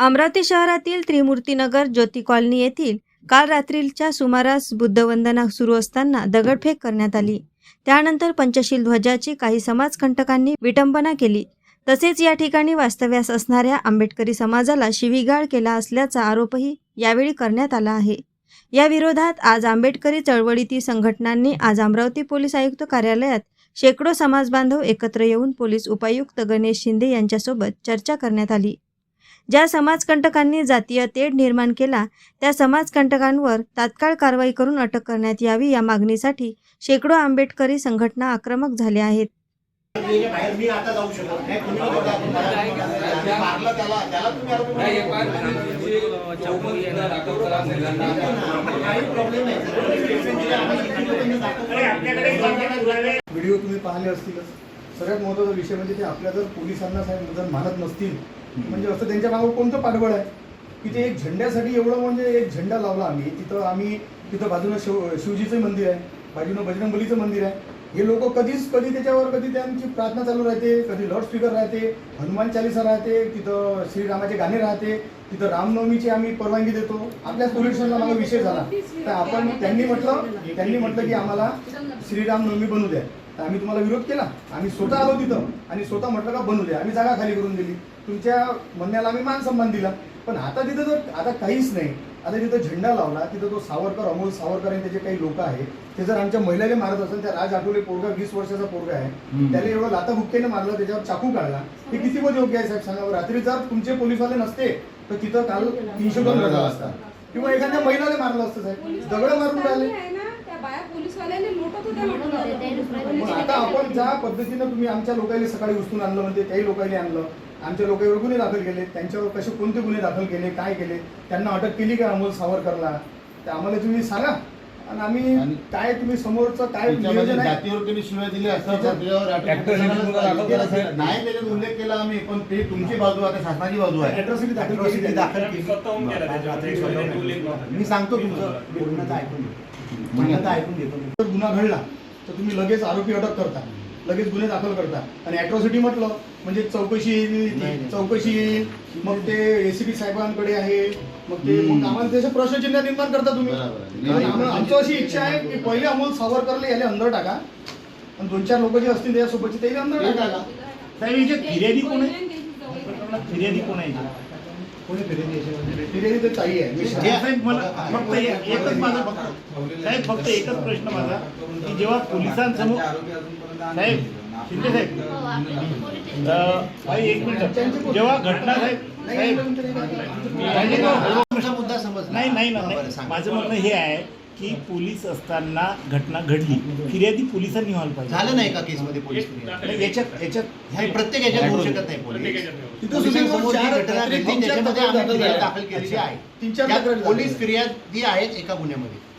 अमरावती शहरातील त्रिमूर्तीनगर ज्योती कॉलनी येथील काल रात्रीच्या सुमारास बुद्धवंदना सुरू असताना दगडफेक करण्यात आली. त्यानंतर पंचशील ध्वजाची काही समाजकंटकांनी विटंबना केली. तसेच या ठिकाणी वास्तव्यास असणाऱ्या आंबेडकरी समाजाला शिवीगाळ केला असल्याचा आरोपही यावेळी करण्यात आला आहे. या विरोधात आज आंबेडकरी चळवळीतील संघटनांनी आज अमरावती पोलीस आयुक्त कार्यालयात शेकडो समाजबांधव एकत्र येऊन पोलीस उपायुक्त गणेश शिंदे यांच्यासोबत चर्चा करण्यात आली. ज्या समाजकंटकांनी जातीय तेढ निर्माण केला त्या समाजकंटकांवर तात्काळ कारवाई करून अटक करण्यात यावी या मागणीसाठी शेकडो आंबेडकरी संघटना आक्रमक झाल्या आहेत. व्हिडिओ तुम्ही पाहिले असतील सगळ्यात महत्त्वाचा विषय म्हणजे ते आपल्या जर पोलिसांना साहेब जर मानत नसतील म्हणजे असं त्यांच्या मागं कोणतं पाठबळ आहे? की ते एक झेंड्यासाठी एवढं म्हणजे एक झेंडा लावला आम्ही. तिथं आम्ही तिथं बाजूनं शिव शिवजीचं मंदिर आहे. बाजूनं बजरंगबलीचं मंदिर आहे. हे लोक कधीच कधी त्याच्यावर कधी त्यांची प्रार्थना चालू राहते कधी लाऊडस्पीकर राहते हनुमान चालिसा राहते तिथं श्रीरामाचे गाणे राहते तिथं रामनवमीची आम्ही परवानगी देतो. आपल्या पोलीस स्टेशनला मला विषय झाला. तर आपण त्यांनी म्हटलं त्यांनी म्हटलं की आम्हाला श्रीराम नवमी बनू द्या. तर आम्ही तुम्हाला विरोध केला. आम्ही स्वतः आलो तिथं आणि स्वतः म्हटलं का बनू द्या आम्ही जागा खाली करून दिली. तुमच्या म्हणण्याला आम्ही मान सन्मान दिला. पण आता तिथं जर आता काहीच नाही. आता तिथं झेंडा लावला तिथं तो सावरकर अमोल सावरकर आणि त्याचे काही लोक आहेत. ते जर आमच्या महिलेला मारत असेल त्या राज आठवले पोरगा वीस वर्षाचा पोरगा आहे. त्याला एवढं लाता बुक्केने मारलं त्याच्यावर चाकू काढला. हे किती पण योग्य आहे साहेब सांगा. रात्री जर तुमचे पोलीसवाले नसते तर तिथं काल तीनशे दोन झाला असता किंवा एखाद्या महिलाने मारलं असतं साहेब. दगड मारून राहिले. मग आता आपण ज्या पद्धतीनं तुम्ही आमच्या लोकांनी सकाळी उचलून आणलं म्हणजे त्याही लोकांनी आणलं आमच्या लोकांवर गुन्हे दाखल केले त्यांच्यावर कसे कोणते गुन्हे दाखल केले काय केले त्यांना अटक केली का अमोल सावरकरला? ते आम्हाला तुम्ही सांगा. आणि आम्ही आणि काय तुम्ही समोरचं काय त्याच्यामध्ये नियोजन आहे? जातीवर त्यांनी शिवाय दिल्या असतात त्याच्यात- त्याच्यावर अटक Atrocity गुन्हा दाखल केला असेल. नाही त्याच्यात उल्लेख केला आम्ही पण ते तुमची बाजू आता शासनाची बाजू आहे. Atrocity दाखल केली Atrocity त्यांनी. दाखल केली. स्वतःहून केला त्याच्यामध्ये. मी सांगतो तुमचं ऐकून तर ऐकून घेतो. जर गुन्हा घडला तर तुम्ही लगेच आरोपी अटक करता लगेच गुन्हे दाखल करता आणि अॅट्रॉसिटी म्हटलं म्हणजे चौकशी येईल. चौकशी येईल मग ते एसीपी साहेबांकडे आहे मग ते. मग आम्हाला त्याचं प्रश्नचिन्ह निर्माण करता तुम्ही आमची अशी इच्छा आहे की पहिले अमोल सावरकरला याला अंदर टाका आणि दोन चार लोक जे असतील त्याच्यासोबतचे त्याला अंदर टाका. साहेब याच्यात फिर्यादी कोण आहे फिर्यादी कोण आहे? कोणी फिर्यादी याच्यामध्ये? फिर्यादी तर ताई आहे. मी जे साहेब मला फक्त एक- एकच माझा साहेब फक्त एकच प्रश्न माझा की जेव्हा पोलिसांसमोर साहेब शिंदे साहेब. अं, भाई एक मिनिट. जेव्हा घटना साहेब साहेब नाही, नाही, नाही. नाही. माझं म्हणणं हे आहे की पोलीस असताना घटना घडली. फिर्यादी पोलिसांनी व्हायला पाहिजे. झालं नाही का केसमध्ये पोलीस फिर्याद? नाही, याच्यात याच्यात ह्या प्रत्येक याच्यात होऊ शकत नाही पोलीस. तिथं पोलिसांसमोर सुद्धा जी चार- घटना रात्री घडली तीन चार त्याच्यामध्ये तक्रारी आम्ही दाखल फिर्याद झाल्या. दाखल केलेली आहे. तीन चार त्यात तक्रारी पोलीस झाल्या. फिर्यादी आहेत एका गुन्ह्यामध्ये.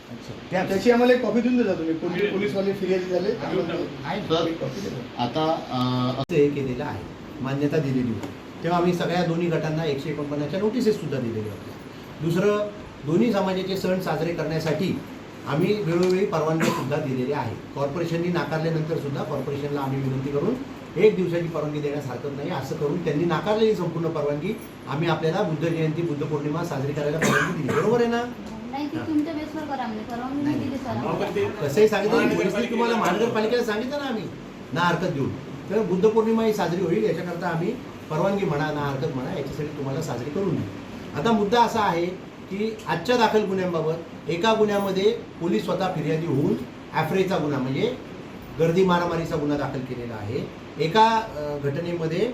त्या- त्याची आम्हाला एक कॉपी देऊन देता तुम्ही. पोलीस पोलीसवाले फिर्यादी झाले आहे सर. एक कॉपी देता. आता अं, असं हे केलेलं आहे. मान्यता दिलेली होती. तेव्हा आम्ही सगळ्या दोन्ही गटांना एकशे एकोणपन्नासच्या नोटिसेस सुद्धा दिलेल्या होत्या. दुसरं दोन्ही समाजाचे सण साजरे करण्यासाठी आम्ही वेळोवेळी परवानगी सुद्धा दिलेल्या आहे. कॉर्पोरेशननी नाकारल्यानंतर सुद्धा कॉर्पोरेशनला आम्ही विनंती करून एक दिवसाची परवानगी देण्यास हरकत नाही. असं करून त्यांनी नाकारलेली संपूर्ण परवानगी आम्ही आपल्याला बुद्ध जयंती बुद्ध पौर्णिमा साजरी करायला परवानगी दिली. बरोबर आहे ना? म्हणजे परवानगी नाही दिली सर. आम्हाला. कसंही सांगितलं पोलिसनी तुम्हाला महानगरपालिकेला सांगितलं ना आम्ही. ना हरकत देऊन तर बुद्ध पौर्णिमा ही साजरी होईल याच्याकरता आम्ही परवानगी म्हणा ना हरकत म्हणा याच्यासाठी तुम्हाला साजरी करून देऊ आता मुद्दा असा आहे की आजच्या दाखल गुन्ह्यांबाबत एका गुन्ह्यामध्ये पोलीस स्वतः फिर्यादी होऊन ॲफ्रेचा गुन्हा म्हणजे गर्दी मारामारीचा गुन्हा दाखल केलेला आहे. एका घटनेमध्ये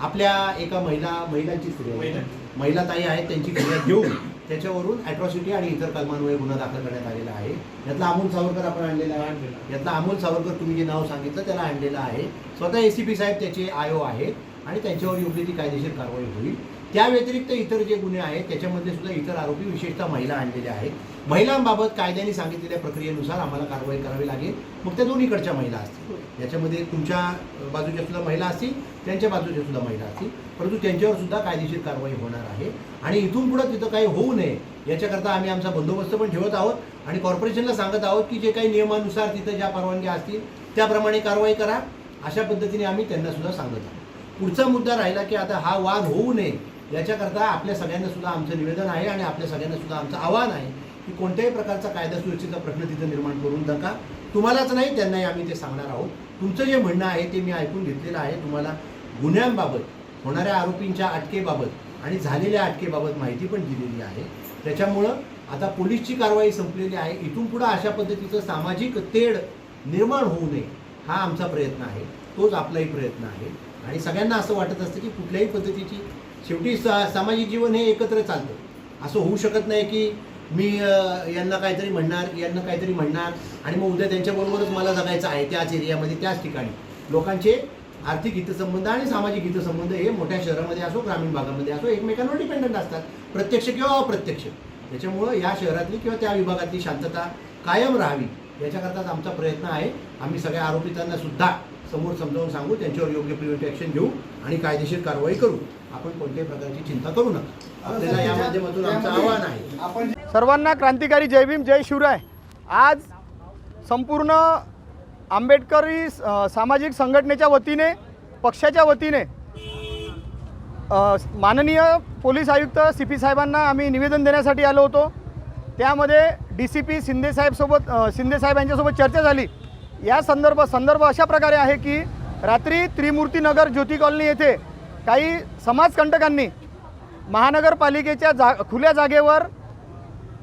आपल्या एका महिला महिलांची फिर्याद महिला. ताई आहेत त्यांची फिर्याद घेऊन त्याच्यावरून अॅट्रॉसिटी आणि इतर कलमांवर गुन्हा दाखल करण्यात आलेला आहे. यातला अमोल सावरकर आपण आणलेला आहे. यातला अमोल सावरकर तुम्ही जे नाव सांगितलं त्याला आणलेलं आहे. स्वतः ए सी पी साहेब त्याचे आयो आहेत आणि त्यांच्यावर योग्य ती कायदेशीर कारवाई होईल. त्या व्यतिरिक्त इतर जे गुन्हे आहेत त्याच्यामध्ये सुद्धा इतर आरोपी विशेषतः महिला आणलेल्या आहेत. महिलांबाबत कायद्याने सांगितलेल्या प्रक्रियेनुसार आम्हाला कारवाई करावी लागेल. मग त्या दोन्हीकडच्या महिला असतील. याच्यामध्ये तुमच्या बाजूच्या सुद्धा महिला असतील त्यांच्या बाजूच्या सुद्धा महिला असतील. परंतु त्यांच्यावर सुद्धा कायदेशीर कारवाई होणार आहे. आणि इथून पुढं तिथं काही होऊ नये याच्याकरता आम्ही आमचा बंदोबस्त पण ठेवत आहोत आणि कॉर्पोरेशनला सांगत आहोत की जे काही नियमानुसार तिथं ज्या परवानग्या असतील त्याप्रमाणे कारवाई करा. अशा पद्धतीने आम्ही त्यांना सुद्धा सांगत आहोत. पुढचा मुद्दा राहिला की आता हा वाद होऊ नये याच्याकरता आपल्या सगळ्यांना सुद्धा आमचं निवेदन आहे आणि आपल्या सगळ्यांना सुद्धा आमचं आव्हान आहे की कोणत्याही प्रकारचा कायदा सुरक्षेचा प्रश्न तिथं निर्माण करून नका. तुम्हालाच नाही त्यांनाही आम्ही ते सांगणार आहोत. तुमचं जे म्हणणं आहे ते मी ऐकून घेतलेलं आहे. तुम्हाला गुन्ह्यांबाबत होणाऱ्या आरोपींच्या अटकेबाबत आणि झालेल्या अटकेबाबत माहिती पण दिलेली आहे. त्याच्यामुळं आता पोलीसची कारवाई संपलेली आहे. इथून पुढं अशा पद्धतीचं सामाजिक तेढ निर्माण होऊ नये हा आमचा प्रयत्न आहे. तोच आपलाही प्रयत्न आहे. आणि सगळ्यांना असं वाटत असतं की कुठल्याही पद्धतीची शेवटी सा सामाजिक जीवन हे एकत्र चालतं. असं होऊ शकत नाही की मी यांना काहीतरी म्हणणार यांना काहीतरी म्हणणार आणि मग उद्या त्यांच्याबरोबरच मला जगायचं आहे त्याच एरियामध्ये त्याच ठिकाणी. लोकांचे आर्थिक हितसंबंध आणि सामाजिक हितसंबंध हे मोठ्या शहरामध्ये असो ग्रामीण भागामध्ये असो एकमेकांवर डिपेंडंट असतात. प्रत्यक्ष किंवा अप्रत्यक्ष. त्याच्यामुळं या शहरातली किंवा त्या विभागातली शांतता कायम राहावी याच्याकरताच आमचा प्रयत्न आहे. आम्ही सगळ्या आरोपितांना सुद्धा समोर समजावून सांगू त्यांच्यावर योग्य प्रिव्हेंटिव्ह ॲक्शन घेऊ आणि कायदेशीर कारवाई करू. आपण कोणत्याही प्रकारची चिंता करू नका. आपल्याला या माध्यमातून आमचं आव्हान आहे. आपण सर्वांना क्रांतिकारी जय भीम जय शिवराय. आज संपूर्ण आंबेडकरी सामाजिक संघटनेच्या वतीने पक्षाच्या वतीने माननीय पोलीस आयुक्त सी पी साहेबांना आम्ही निवेदन देण्यासाठी आलो होतो. त्यामध्ये डी सी पी शिंदेसाहेबसोबत शिंदेसाहेब यांच्यासोबत चर्चा झाली. या संदर्भ संदर्भ अशा प्रकारे आहे की रात्री त्रिमूर्तीनगर ज्योती कॉलनी येथे काही समाजकंटकांनी महानगरपालिकेच्या जा खुल्या जागेवर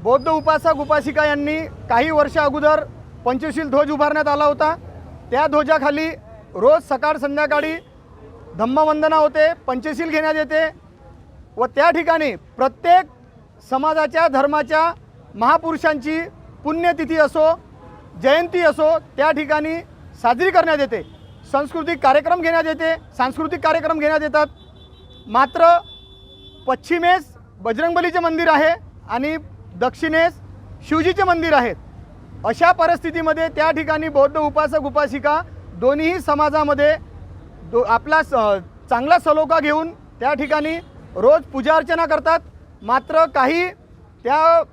बौद्ध उपासक उपासिका यांनी काही वर्ष अगोदर पंचशील ध्वज उभारण्यात आला होता. त्या ध्वजाखाली रोज सकाळ संध्याकाळी धम्मवंदना होते पंचशील घेण्यात येते व त्या ठिकाणी प्रत्येक समाजाच्या धर्माच्या महापुरुषांची पुण्यतिथी असो जयंती असो त्या ठिकाणी साजरी करण्यात येते. सांस्कृतिक कार्यक्रम घेण्यात येते. सांस्कृतिक कार्यक्रम घेण्यात येतात. मात्र पश्चिमेस बजरंगबलीचे मंदिर आहे आणि दक्षिणेस शिवजीचे मंदिर आहेत. अशा परिस्थितीमध्ये त्या ठिकाणी बौद्ध उपासक उपासिका दोन्हीही समाजामध्ये दो आपला स चांगला सलोखा घेऊन त्या ठिकाणी रोज पूजा अर्चना करतात. मात्र काही त्या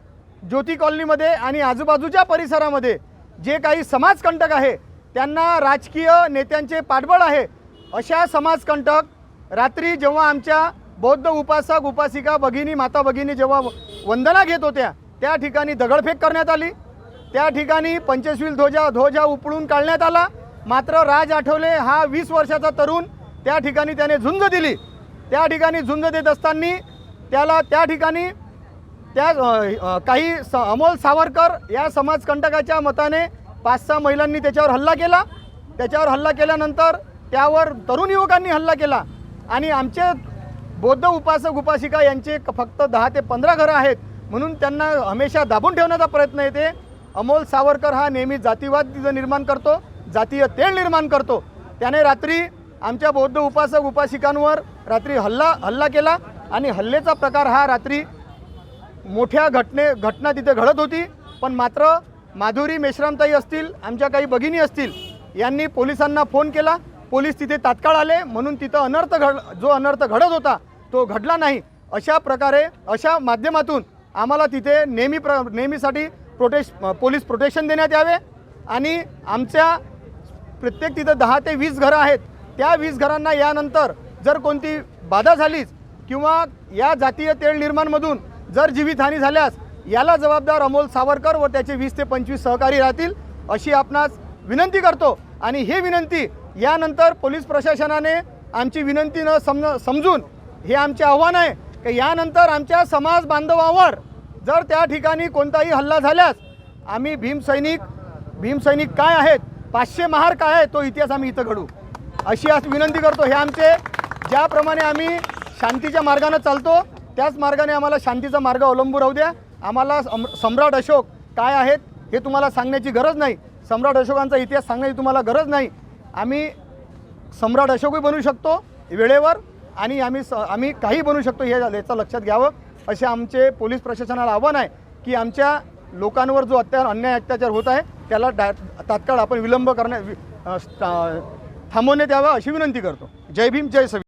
ज्योती कॉलनीमध्ये आणि आजूबाजूच्या परिसरामध्ये जे काही समाजकंटक आहे त्यांना राजकीय नेत्यांचे पाठबळ आहे अशा समाजकंटक रात्री जेव्हा आमच्या बौद्ध उपासक उपासिका भगिनी माता भगिनी जेव्हा वंदना घेत होत्या त्या ठिकाणी दगडफेक करण्यात आली. त्या ठिकाणी पंचशील ध्वजा ध्वजा उपळून काढण्यात आला. मात्र राज आठवले हा वीस वर्षाचा तरुण त्या ठिकाणी त्याने झुंज दिली. त्या ठिकाणी झुंज देत असताना त्याला त्या ठिकाणी त्या काही स अमोल सावरकर या समाजकंटकाच्या मताने पाच सहा महिलांनी त्याच्यावर हल्ला केला. त्याच्यावर हल्ला केल्यानंतर त्यावर तरुण युवकांनी हल्ला केला. आणि आमचे बौद्ध उपासक उपासिका यांचे फक्त दहा ते पंधरा घरं आहेत. म्हणून त्यांना हमेशा दाबून ठेवण्याचा प्रयत्न येते. अमोल सावरकर हा नेहमी जातीवाद निर्माण करतो जातीय तेळ निर्माण करतो. त्याने रात्री आमच्या बौद्ध उपासक उपासिकांवर रात्री हल्ला हल्ला केला. आणि हल्लेचा प्रकार हा रात्री मोठ्या घटने घटना तिथे घडत होती पण मात्र माधुरी मेश्रामताई असतील आमच्या काही भगिनी असतील यांनी पोलिसांना फोन केला. पोलीस तिथे तात्काळ आले म्हणून तिथं अनर्थ घड जो अनर्थ घडत होता तो घडला नाही. अशा प्रकारे अशा माध्यमातून आम्हाला तिथे नेहमी प्र नेहमीसाठी प्रोटेश पोलीस प्रोटेक्शन देण्यात यावे आणि आमच्या प्रत्येक तिथं दहा ते वीस घरं आहेत. त्या वीस घरांना यानंतर जर कोणती बाधा झालीच किंवा या जातीय तेल निर्माणमधून जर जीवितहानी झाल्यास याला जबाबदार अमोल सावरकर व त्याचे वीस ते पंचवीस सहकारी राहतील अशी आपणास विनंती करतो. आणि ही विनंती यानंतर पोलीस प्रशासनाने आमची विनंती न समज समजून हे आमचे आव्हान आहे की यानंतर आमच्या समाज बांधवावर जर त्या ठिकाणी कोणताही हल्ला झाल्यास आम्ही भीमसैनिक भीमसैनिक काय आहेत पाचशे महार काय आहे तो इतिहास आम्ही इथं घडू अशी आज विनंती करतो हे आमचे. ज्याप्रमाणे आम्ही शांतीच्या मार्गानं चालतो त्याच मार्गाने आम्हाला शांतीचा मार्ग अवलंबू राहू द्या. आम्हाला सम्राट अशोक काय आहेत हे तुम्हाला सांगण्याची गरज नाही. सम्राट अशोकांचा इतिहास सांगण्याची तुम्हाला गरज नाही. आम्ही सम्राट अशोकही बनू शकतो वेळेवर आणि आम्ही स आम्ही काही बनू शकतो हे याचं लक्षात घ्यावं. असे आमचे पोलीस प्रशासनाला आव्हान आहे की आमच्या लोकांवर जो अत्या अन्याय अत्याचार होत आहे त्याला डा तात्काळ आपण विलंब करण्या थांबवण्यात यावं अशी विनंती करतो. जय भीम जय सवी